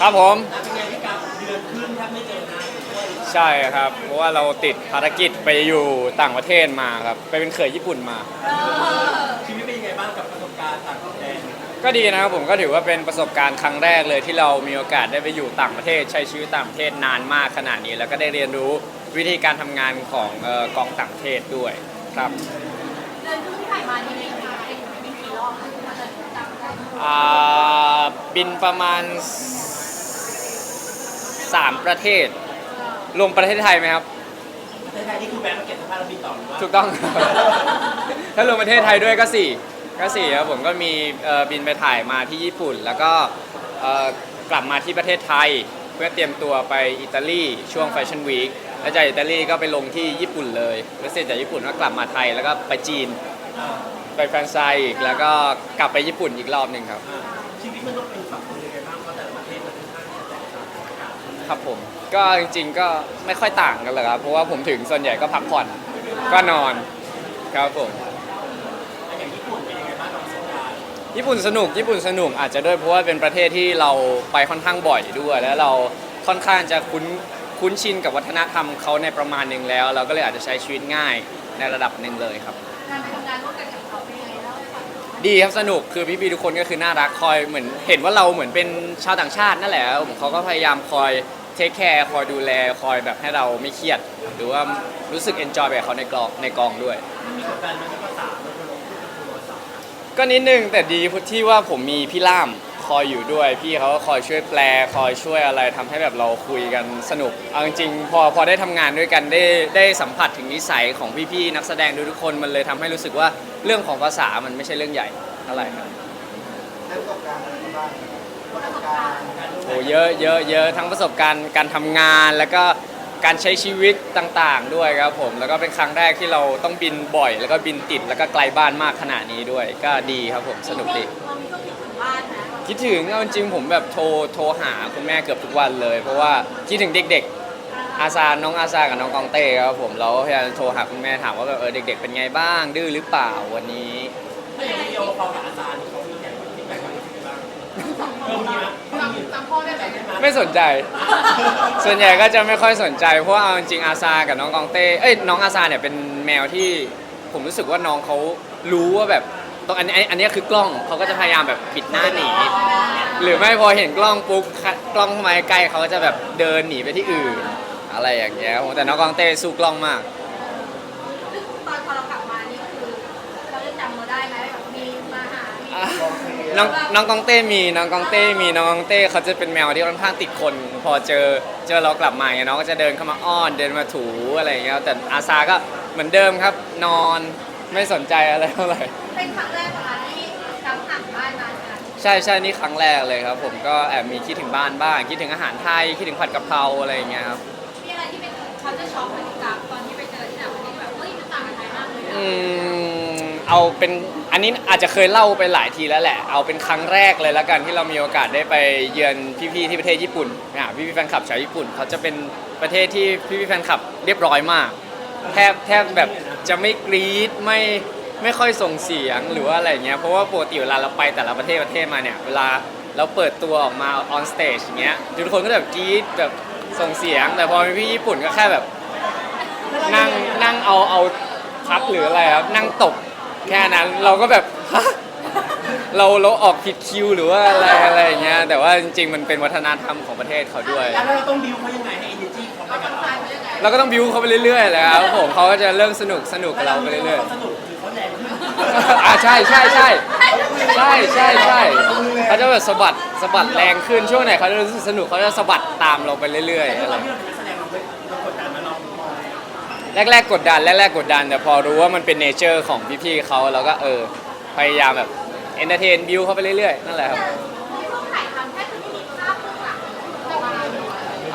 ครับผม เป็นไงพี่กับเดือนครึ่งแทบไม่เจอหน้าเลยใช่ครับ เพราะว่าเราติดภารกิจไปอยู่ต่างประเทศมาครับ ไปเป็นเขยญี่ปุ่นมา ชีวิตเป็นยังไงบ้างกับประสบการณ์ต่างแดนก็ดีนะครับผมก็ถือว่าเป็นประสบการณ์ครั้งแรกเลยที่เรามีโอกาสได้ไปอยู่ต่างประเทศ ใช้ชีวิตต่างประเทศนานมากขนาดนี้ แล้วก็ได้เรียนรู้วิธีการทำงานของเอ่อกองต่างประเทศด้วยครับเดินขึ้นที่ผ่านมานี่เป็นเป็นกี่รอบคะที่มาเดินจำได้อ่าบินประมาณ 3ประเทศ รวมประเทศไทยไหมครับ ประเทศไทยนี่คือแบงค์มาเก็บสภาพเราบินต่อหรือว่าถูกต้องถ้ารวมประเทศไทยด้วยก็สี่ก็สี่ครับผมก็มีเอ่อบินไปถ่ายมาที่ญี่ปุ่น แล้วก็เอ่อกลับมาที่ประเทศไทย เพื่อเตรียมตัวไปอิตาลีช่วงแฟชั่นวีคแล้วจากอิตาลีก็ไปลงที่ญี่ปุ่นเลยแล้วเสร็จจากญี่ปุ่นก็กลับมาไทยแล้วก็ไปจีนอ่าไปแฟรนไซส์อีกแล้วก็กลับไปญี่ปุ่นอีกรอบหนึ่งครับอ่าชีวิตมันต้องเป็นฝักตัวยังไงบ้างเพราะแต่ละ ครับผม ก็จริงๆก็ไม่ค่อยต่างกันเลยครับเพราะว่าผมถึงส่วนใหญ่ก็พักผ่อนก็นอนครับผมญี่ปุ่นสบการณ์ญี่ปุ่นสนุกญี่ปุ่นสนุกอาจจะด้วยเพราะว่าเป็นประเทศที่เราไปค่อนข้างบ่อยด้วย แล้วเราค่อนข้างจะคุ้นคุ้นชินกับวัฒนธรรมเขาในประมาณหนึ่งแล้ว เราก็เลยอาจจะใช้ชีวิตง่ายในระดับหนึ่งเลยครับ ดีครับสนุกคือพี่ๆทุกคนก็คือน่ารักคอยเหมือนเห็นว่าเราเหมือนเป็นชาวต่างชาตินั่นแหละผมเขาก็พยายามคอยเทคแคร์คอยดูแลคอยแบบให้เราไม่เครียด หรือว่ารู้สึกเอนจอยแบบเขาในกองในกองด้วย มีกดดันมันที่ภาษาเราจะลงพูดภาษาก็นิดนึงแต่ดีที่ว่าผมมีพี่ล่าม คอยอยู่ด้วย พี่เขาก็คอยช่วยแปล คอยช่วยอะไรทำให้แบบเราคุยกันสนุกเอาจริงๆพอพอได้ทำงานด้วยกันได้ได้สัมผัสถึงนิสัยของพี่ๆนักแสดงทุกๆคนมันเลยทำให้รู้สึกว่าเรื่องของภาษามันไม่ใช่เรื่องใหญ่เท่าไหร่ครับได้ประสบการณ์อะไรบ้างประสบการณ์การร่วมโอ้เยอะเยอะเยอะทั้งประสบการณ์การทำงานแล้วก็การใช้ชีวิตต่างๆ ด้วยครับผม แล้วก็เป็นครั้งแรกที่เราต้องบินบ่อย แล้วก็บินติดแล้วก็ไกลบ้านมากขนาดนี้ด้วย ก็ดีครับผมสนุกดี คิดถึงเอาจริงๆผมแบบโทรโทรหาคุณแม่เกือบทุกวันเลย เพราะว่าคิดถึงเด็ก ๆ อาซาน้องอาซากับน้องกองเต้ครับผมเราก็พยายามโทรหาคุณแม่ถามว่าแบบเออเด็ก ๆ เป็นไงบ้าง ดื้อหรือเปล่าวันนี้ ถ้าอย่างวิดีโอคอลกับอาจารย์เขามีแบบฟีดแบ็กอะไรบ้างเริ่มมีไหมจำจำพ่อได้ไหมไม่สนใจ ส่วนใหญ่ก็จะไม่ค่อยสนใจ เพราะว่าเอาจริงๆอาซากับน้องกองเต้เอ้ยน้องอาซาเนี่ยเป็นแมวที่ผมรู้สึกว่าน้องเขารู้ว่าแบบ ตรงอันนี้อันนี้คือกล้องเขาก็จะพยายามแบบปิดหน้าหนี หรือไม่พอเห็นกล้องปุ๊บคัดกล้องเข้ามาใกล้เขาก็จะแบบเดินหนีไปที่อื่น อะไรอย่างเงี้ยครับผมแต่น้องกองเต้สู้กล้องมากตอนพอเรากลับมานี่คือเราจะจำเราได้ไหมแบบมีมาหามีอะน้องน้องกองเต้มีน้องกองเต้มีน้องกองเต้เขาจะเป็นแมวที่ค่อนข้างติดคน พอเจอเจอเรากลับมาเนี่ยน้องก็จะเดินเข้ามาอ้อนเดินมาถูอะไรอย่างเงี้ยแต่อาซาก็เหมือนเดิมครับนอนไม่สนใจอะไรเท่าไหร่ เป็นครั้งแรกของเราที่จำห่างบ้านมาค่ะใช่ใช่นี่ครั้งแรกเลยครับ ผมก็แอบมีคิดถึงบ้านบ้าง คิดถึงอาหารไทย คิดถึงผัดกะเพราอะไรอย่างเงี้ยครับมีอะไรที่เป็นเขาจะช็อกเป็นกับตอนที่ไปเจอที่ไหนวันนี้แบบเฮ้ยมันต่างกันไหนมากเลยอะอืมเอาเป็นอันนี้อาจจะเคยเล่าไปหลายทีแล้วแหละ เอาเป็นครั้งแรกเลยแล้วกันที่เรามีโอกาสได้ไปเยือนพี่ๆที่ประเทศญี่ปุ่นอะพี่ๆแฟนคลับชาวญี่ปุ่นเขาจะเป็นประเทศที่พี่ๆแฟนคลับเรียบร้อยมาก แทบแทบแบบจะไม่กรี๊ดไม่ ไม่ค่อยส่งเสียงหรือว่าอะไรอย่างเงี้ยเพราะว่าปกติเวลาเราไปแต่ละประเทศประเทศมาเนี่ยเวลาเราเปิดตัวออกมาออนสเตจอย่างเงี้ยทุกคนก็แบบกรี๊ดแบบส่งเสียง แต่พอเป็นพี่ญี่ปุ่นก็แค่แบบนั่งนั่งเอาเอาพักหรืออะไรครับนั่งตกแค่นั้นเราก็แบบฮะเราเราออกผิดคิวหรือว่าอะไรอะไรอย่างเงี้ยแต่ว่าจริง ๆ มันเป็นวัฒนธรรมของประเทศเขาด้วย แล้วเราต้องดิวเขายังไงให้ energy เขาไปกับเราเราก็ต้องบิวเขาไปเรื่อยๆแหละครับผมเขาก็จะเริ่มสนุกสนุกกับเราไปเรื่อยเขาสนุกหรื อ่าใช่ใช่ใช่ใช่ใช่ใช่เขาจะแบบสะบัดสะบัดแรงขึ้นช่วงไหนเขาจะรู้สึกสนุกเขาจะสะบัดตามเราไปเรื่อยๆแต่อะไรกแราไม่เรากดดันแรกๆกดดันแรกๆกดดัน แต่พอรู้ว่ามันเป็นเนเจอร์ของพี่ๆเขาเราก็เออพยายามแบบเอนเตอร์เทนบิวเขาไปเรื่อยๆนั่นแหละครับ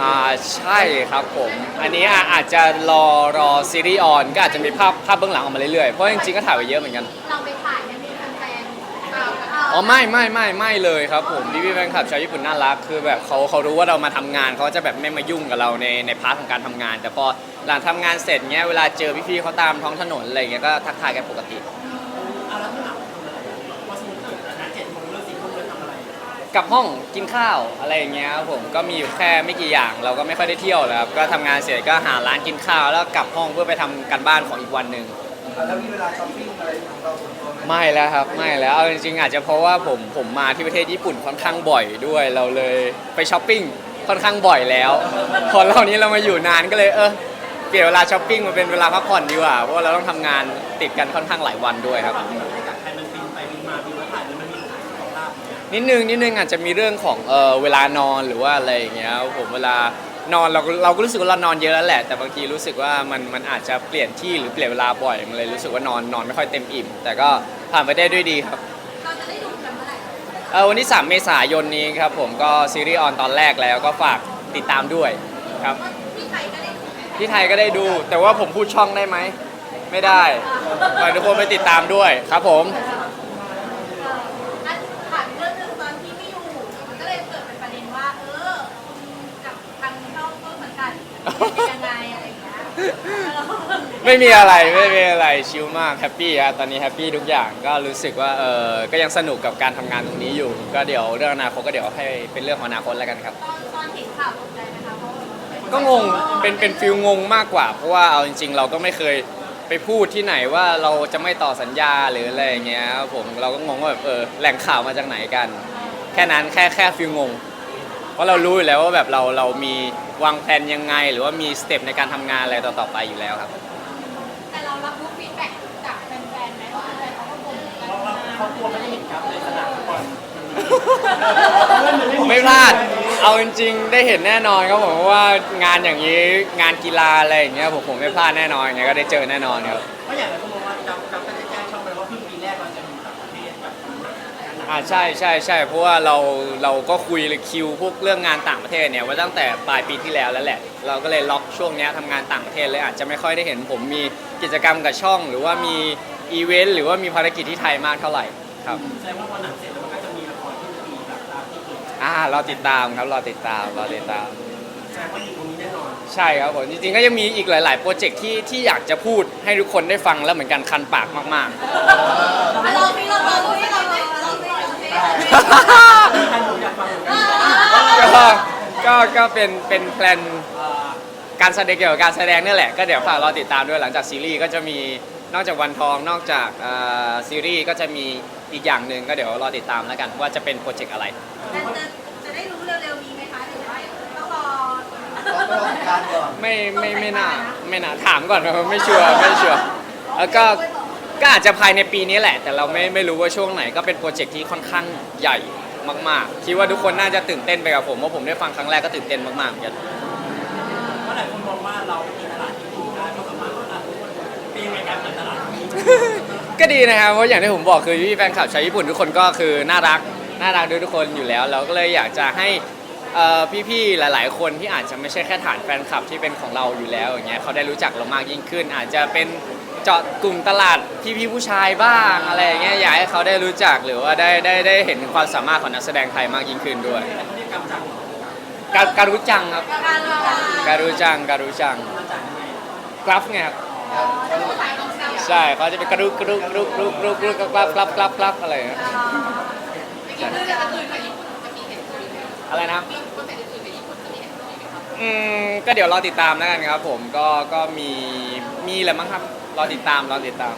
อ่าใช่ครับผม อันนี้อะอาจจะรอรอซีรีส์ออนก็อาจจะมีภาพภาพเบื้องหลังออกมาเรื่อยๆ เพราะจริงๆ ก็ถ่ายไปเยอะเหมือนกัน เราไปถ่ายเนี่ยมีแฟนๆเอ่อเอ๋อไม่ไม่ไม่ไม่เลยครับผมพี่พี่แฟนคลับชาวญี่ปุ่นน่ารักคือแบบเขาเขารู้ว่าเรามาทำงานเขาจะแบบไม่มายุ่งกับเราในในพาร์ทของการทำงาน แต่พอหลังทำงานเสร็จเงี้ยเวลาเจอพี่ๆเขาตามท้องถนนอะไรเงี้ยก็ทักทายกันปกติ เอาแล้วข้างหลังทำอะไรพอสมมติตื่นแต่นะเจ็ดโมงเลิ กสี่ทุ่มแล้วทำอะไรกลับห้องกินข้าวอะไรอย่างเงี้ยครับผมก็มีอยู่แค่ไม่กี่อย่าง เราก็ไม่ค่อยได้เที่ยวแล้วครับก็ทำงานเสร็จก็หาร้านกินข้าวแล้วกลับห้องเพื่อไปทำการบ้านของอีกวันหนึ่ง แล้วมีเวลาช้อปปิ้งอะไรของเราส่วนตัวไหมไม่แล้วครับไม่แล้วเอาจริงๆอาจจะเพราะว่าผมผมมาที่ประเทศญี่ปุ่นค่อนข้างบ่อยด้วย เราเลยไปช้อปปิ้งค่อนข้างบ่อยแล้ว พอเรานี้เรามาอยู่นานก็เลยเออเปลี่ยนเวลาช้อปปิ้งมาเป็นเวลาพักผ่อนดีกว่าเพราะว่าเราต้องทำงานติดกันค่อนข้างหลายวันด้วยครับกั นี่ยนิดนึงนิดนึงอาจจะมีเรื่องของเออเวลานอนหรือว่าอะไรอย่างเงี้ยผมเวลานอนเราก็เราก็รู้สึกว่าเรานอนเยอะแล้วแหละ แต่บางทีรู้สึกว่ามันมันอาจจะเปลี่ยนที่หรือเปลี่ยนเวลาบ่อยมันเลยรู้สึกว่านอนนอนไม่ค่อยเต็มอิ่ม แต่ก็ผ่านไปได้ด้วยดีครับเราจะได้ดูกันเมื่อไหร่เออวันที่ 3 เมษายนนี้ครับผมก็ซีรีส์ออนตอนแรกแล้วก็ฝากติดตามด้วยครับที่ไทยก็ได้ดูที่ไทยก็ได้ดู แต่ว่าผมพูดช่องได้ไหมไม่ได้ฝากทุกคนไปติดตามด้วยครับผม เอออันถามเรื่องหนึงตอนที่ไม่อยู่มันก็เลยเกิดเป็นประเด็นว่า เออกับทางช่องก็เหมือนกัน เป็นยังไงอะไรอย่างเงี้ยเออไม่มีอะไรไม่มีอะไรชิลมากแฮปปี้ครับตอนนี้แฮปปี้ทุกอย่างก็รู้สึกว่าเออก็ยังสนุกกับการทำงานตรงนี้อยู่ ก็เดี๋ยวเรื่องอนาคตก็เดี๋ยวให้เป็นเรื่องของอนาคตแล้วกันครับ ตอนตอนเห็นข่าวตกใจไหมคะเพราะว่าก็งงเป็นเป็นฟิลงงมากกว่า เพราะว่าเอาจริง ๆ เราก็ไม่เคยไปพูดที่ไหนว่าเราจะไม่ต่อสัญญาหรืออะไรอย่างเงี้ยครับผมเราก็งงว่าแบบเออแหล่งข่าวมาจากไหนกัน แค่นั้นแค่แค่ฟิลงง เพราะเรารู้อยู่แล้วว่าแบบเราเรามีวางแผนยังไง หรือว่ามีสเต็ปในการทำงานอะไรต่อๆไปอยู่แล้วครับ แต่เรารับรู้ฟีดแบ็กจากแฟนๆไหมว่าแฟนๆเขาก็บ่นเหมือนกันเพราะว่าเขากลัวไม่ได้เห็นครับในสนามฟุตบอลไม่พลาด เอาจริง ๆ ได้เห็นแน่นอนครับผมเพราะว่างานอย่างนี้งานกีฬาอะไรอย่างเงี้ยผมผมไม่พลาดแน่นอนยังไงก็ได้เจอแน่นอนครับ เพราะอย่างไรก็ อ่าใช่ใช่ใช่เพราะว่าเราเราก็คุยเลยคิวพวกเรื่องงานต่างประเทศเนี่ยไว่าตั้งแต่ปลายปีที่แล้วแล้วแหละ เราก็เลยล็อกช่วงเนี้ยทำงานต่างประเทศเลยอาจจะไม่ค่อยได้เห็นผมมีกิจกรรมกับช่อง หรือว่ามีอีเวนต์หรือว่ามีภารกิจที่ไทยมากเท่าไหร่ครับแสดงว่าพอหนังเสร็จแล้วมันก็จะมีละครที่ปีแบบตามที่เคยอ่าเราติดตามครับเราติดตามเราติดตาม แสดงว่าอยู่ตรงนี้แน่นอนใช่ครับผมจริงๆก็ยังมีอีกหลาย ๆ โปรเจกต์ที่ที่อยากจะพูดให้ทุกคนได้ฟังแล้วเหมือนกันคันปากมากอะลองสิลองลอง กฟังเหมือนกันๆก็ก็ก็เป็นเป็นแพลนเอ่อการแสดงเกี่ยวกับการแสดงนี่แหละก็เดี๋ยวฝากรอติดตามด้วยหลังจากซีรีส์ก็จะมีนอกจากวันทองนอกจากอ่าซีรีส์ก็จะมีอีกอย่างหนึ่งก็เดี๋ยวรอติดตามแล้วกันว่าจะเป็นโปรเจกต์อะไร แต่จะจะได้รู้เร็วๆนี้ไหมคะหรือว่าต้องรอต้องรอการก่อน ไม่ไม่ไม่น่าไม่น่าถามก่อนนะไม่ชัวร์ไม่ชัวร์แล้วก็ ก็อาจจะภายในปีนี้แหละ แต่เราไม่ไม่รู้ว่าช่วงไหนก็เป็นโปรเจกต์ที่ค่อนข้างใหญ่มากๆคิดว่าทุกคนน่าจะตื่นเต้นไปกับผมเพราะผมได้ฟังครั้งแรกก็ตื่นเต้นมากๆเหมือนกันเพราะหลายคนมองว่าเรามีตลาดที่ดีได้เพราะสามารถว่าอะเป็นยังไงการเปิดตลาดนี้ก็ดีนะครับเพราะอย่างที่ผมบอกคือพี่แฟนคลับชาวญี่ปุ่นทุกคนก็คือน่ารักน่ารักด้วยทุกคนอยู่แล้ว เราก็เลยอยากจะให้เอ่อพี่ๆ หลาย ๆ คนที่อาจจะไม่ใช่แค่ฐานแฟนคลับที่เป็นของเราอยู่แล้วอย่างเงี้ยเขาได้รู้จักเรามากยิ่งขึ้น อาจจะเป็น เจาะกลุ่มตลาดพี่ๆผู้ชายบ้างอะไรอย่างเงี้ยอยากให้เขาได้รู้จักหรือว่าได้ได้ได้เห็นความสามารถของนักแสดงไทยมากยิ่งขึ้นด้วยแต่เขาเรียกกำจัดการการรู้จังครับ การรอการรู้จังการรู้จังกำจัดยังไงกราฟไงครับผู้ชายต้องเสียใช่เขาจะเป็นกระดุกกระดุกกระดุกกระดุกกระดุกกระดุกกราฟกราฟกราฟกราฟอะไรอย่างเงี้ยไม่กินเรื่องจะอื่นไปญี่ปุ่นจะมีเห็นคุยไหมอะไรนะครับมีคนแต่อื่นไปญี่ปุ่นจะมีเห็นคุยไหมครับอืมก็เดี๋ยวรอติดตามแล้วกันครับผมก็ก็มีมีแหละมั้งครับ รอติดตามรอติดตาม